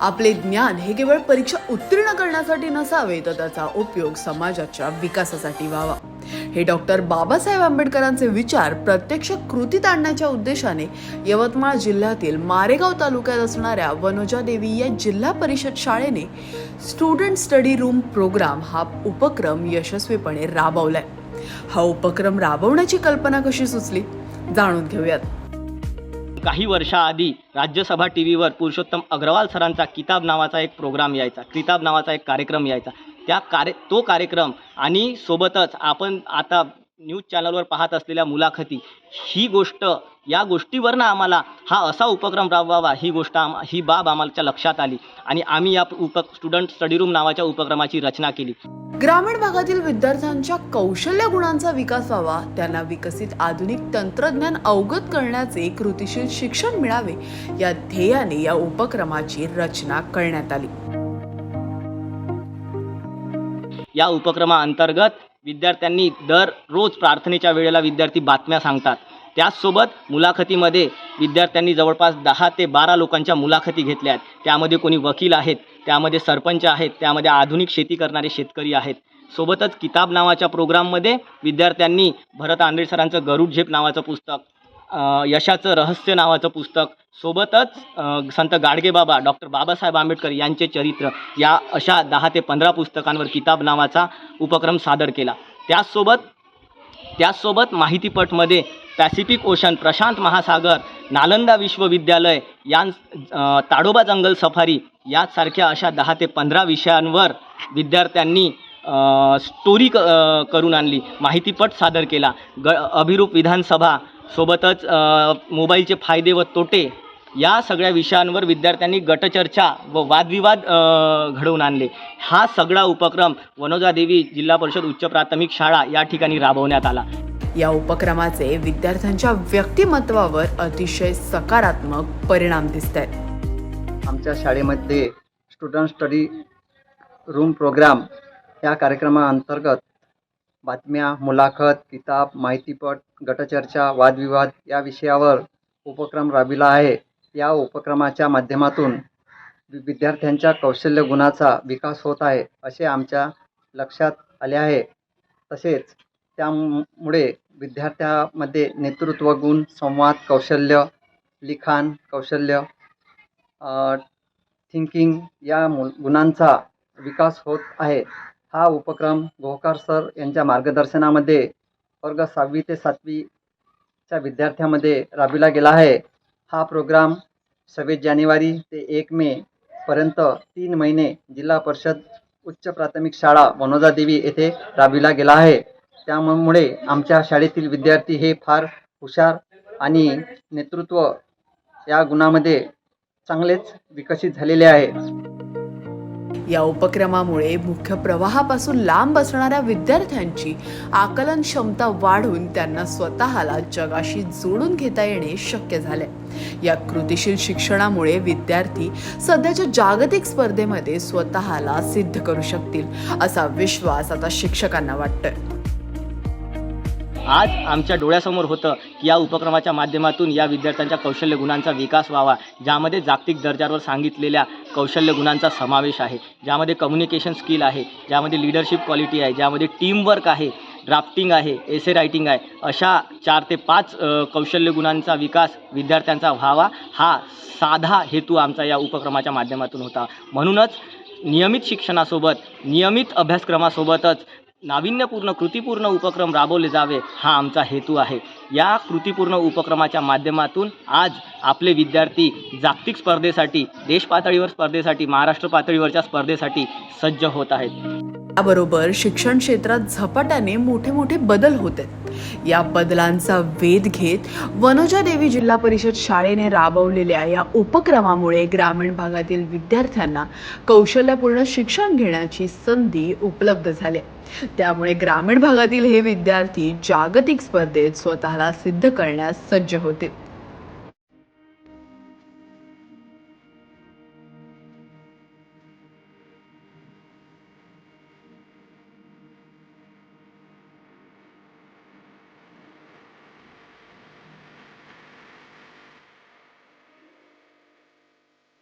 आपले ज्ञान हे केवळ परीक्षा उत्तीर्ण करण्यासाठी नसावे तर त्याचा उपयोग समाजाच्या विकासासाठी व्हावा. हे डॉक्टर बाबासाहेब आंबेडकरांचे विचार प्रत्यक्ष कृतीत आणण्याच्या उद्देशाने यवतमाळ जिल्ह्यातील मारेगाव तालुक्यात असणाऱ्या वनोजा देवी या जिल्हा परिषद शाळेने स्टुडंट स्टडी रूम प्रोग्राम हा उपक्रम यशस्वीपणे राबवलाय. हा उपक्रम राबवण्याची कल्पना कशी सुचली? जाणून घेऊयात. काही वर्षाआधी राज्यसभा टी व्हीवर पुरुषोत्तम अग्रवाल सरांचा किताब नावाचा एक प्रोग्राम यायचा किताब नावाचा एक कार्यक्रम यायचा. त्या कार्य तो कार्यक्रम आणि सोबतच आपण आता न्यूज चॅनलवर पाहत असलेल्या मुलाखती ही गोष्ट या गोष्टीवरनं आम्हाला हा असा उपक्रम राबवावा ही गोष्ट आम ही बाब आम्हाला लक्षात आली आणि आम्ही या उप स्टुडंट स्टडी रूम नावाच्या उपक्रमाची रचना केली. ग्रामीण भागातील विद्यार्थ्यांच्या कौशल्य गुणांचा विकास व्हावा त्यांना विकसित आधुनिक तंत्रज्ञान अवगत करण्याचे कृतीशील शिक्षण मिळावे या ध्येयाने या उपक्रमाची रचना करण्यात आली. या उपक्रमाअंतर्गत विद्यार्थ्यांनी दररोज प्रार्थनेच्या वेळेला विद्यार्थी बातम्या सांगतात. त्याचसोबत मुलाखतीमध्ये विद्यार्थ्यांनी जवळपास दहा ते बारा लोकांच्या मुलाखती घेतल्या आहेत. त्यामध्ये कोणी वकील आहेत त्यामध्ये सरपंच आहेत त्यामध्ये आधुनिक शेती करणारे शेतकरी आहेत. सोबतच किताब नावाच्या प्रोग्राममध्ये विद्यार्थ्यांनी भरत आंधळे सरांचं गरुड झेप नावाचं पुस्तक यशाचं रहस्य नावाचं पुस्तक सोबतच संत गाडगेबाबा डॉक्टर बाबासाहेब आंबेडकर यांचे चरित्र या अशा दहा ते पंधरा पुस्तकांवर किताब नावाचा उपक्रम सादर केला. त्याचसोबत त्याचसोबत माहितीपटमध्ये पॅसिफिक ओशन प्रशांत महासागर नालंदा विश्वविद्यालय यां ताडोबा जंगल सफारी यासारख्या अशा दहा ते पंधरा विषयांवर विद्यार्थ्यांनी स्टोरी क करून आणली माहितीपट सादर केला. ग अभिरूप विधानसभा सोबतच मोबाईलचे फायदे व तोटे या सगळ्या विषयांवर विद्यार्थ्यांनी गटचर्चा व वादविवाद घडवून आणले. हा सगळा उपक्रम वनोजा देवी जिल्हा परिषद उच्च प्राथमिक शाळा या ठिकाणी राबवण्यात आला. या उपक्रमाचे विद्यार्थ्यांच्या व्यक्तिमत्वावर अतिशय सकारात्मक परिणाम दिसत आहेत आमच्या शाळेमध्ये स्टुडंट स्टडी रूम प्रोग्राम या कार्यक्रमाअंतर्गत बातम्या मुलाखत किताब माहितीपट गटचर्चा वादविवाद या विषयावर उपक्रम राबविला आहे. या उपक्रमाच्या माध्यमातून विद्यार्थ्यांच्या कौशल्य गुणाचा विकास होत आहे असे आमच्या लक्षात आले आहे. तसेच त्यामुळे विद्यार्थ्यामध्ये नेतृत्व गुण संवाद कौशल्य लिखाण कौशल्य थिंकिंग या मु गुणांचा विकास होत आहे. हा उपक्रम गोहकार सर यांच्या मार्गदर्शनामध्ये वर्ग सहावी ते सातवीच्या विद्यार्थ्यामध्ये राबविला गेला आहे. हा प्रोग्राम सव्वीस जानेवारी ते एक मे पर्यंत तीन महिने जिल्हा परिषद उच्च प्राथमिक शाळा वनोजा देवी येथे राबविला गेला आहे. त्यामुळे आमच्या शाळेतील विद्यार्थी हे फार हुशार आणि नेतृत्व या गुणामध्ये चांगलेच विकसित झालेले आहे या उपक्रमामुळे मुख्य प्रवाहापासून लांब असणाऱ्या विद्यार्थ्यांची आकलन क्षमता वाढून त्यांना स्वतःला जगाशी जोडून घेता येणे शक्य झाले या कृतीशील शिक्षणामुळे विद्यार्थी सध्याच्या जागतिक स्पर्धेमध्ये स्वतःला सिद्ध करू शकतील असा विश्वास आता शिक्षकांना वाटतोय. आज आमच्या डोळ्यासमोर होतं की या उपक्रमाच्या माध्यमातून या विद्यार्थ्यांच्या कौशल्य गुणांचा विकास व्हावा ज्यामध्ये जागतिक दर्जावर सांगितलेल्या कौशल्य गुणांचा समावेश आहे ज्यामध्ये कम्युनिकेशन स्किल आहे ज्यामध्ये लिडरशिप क्वालिटी आहे ज्यामध्ये टीमवर्क आहे ड्राफ्टिंग आहे एसे रायटिंग आहे अशा चार ते पाच कौशल्य गुणांचा विकास विद्यार्थ्यांचा व्हावा हा साधा हेतू आमचा या उपक्रमाच्या माध्यमातून होता. म्हणूनच नियमित शिक्षणासोबत नियमित अभ्यासक्रमासोबतच नाविन्यपूर्ण कृतीपूर्ण उपक्रम राबवले जावे हा आमचा हेतू आहे. या कृतीपूर्ण उपक्रमाच्या माध्यमातून आज आपले विद्यार्थी जागतिक स्पर्धेसाठी देश पातळीवर स्पर्धेसाठी महाराष्ट्र पातळीवरच्या स्पर्धेसाठी सज्ज होत आहेत. याबरोबर शिक्षण क्षेत्रात झपाट्याने मोठे मोठे बदल होत. आहेत या बदलांचा वेध घेत वनोजा देवी जिल्हा परिषद शाळेने राबवलेल्या या उपक्रमामुळे ग्रामीण भागातील विद्यार्थ्यांना कौशल्यपूर्ण शिक्षण घेण्याची संधी उपलब्ध झाली. त्यामुळे ग्रामीण भागातील हे विद्यार्थी जागतिक स्पर्धेत स्वतःला सिद्ध करण्यास सज्ज होतील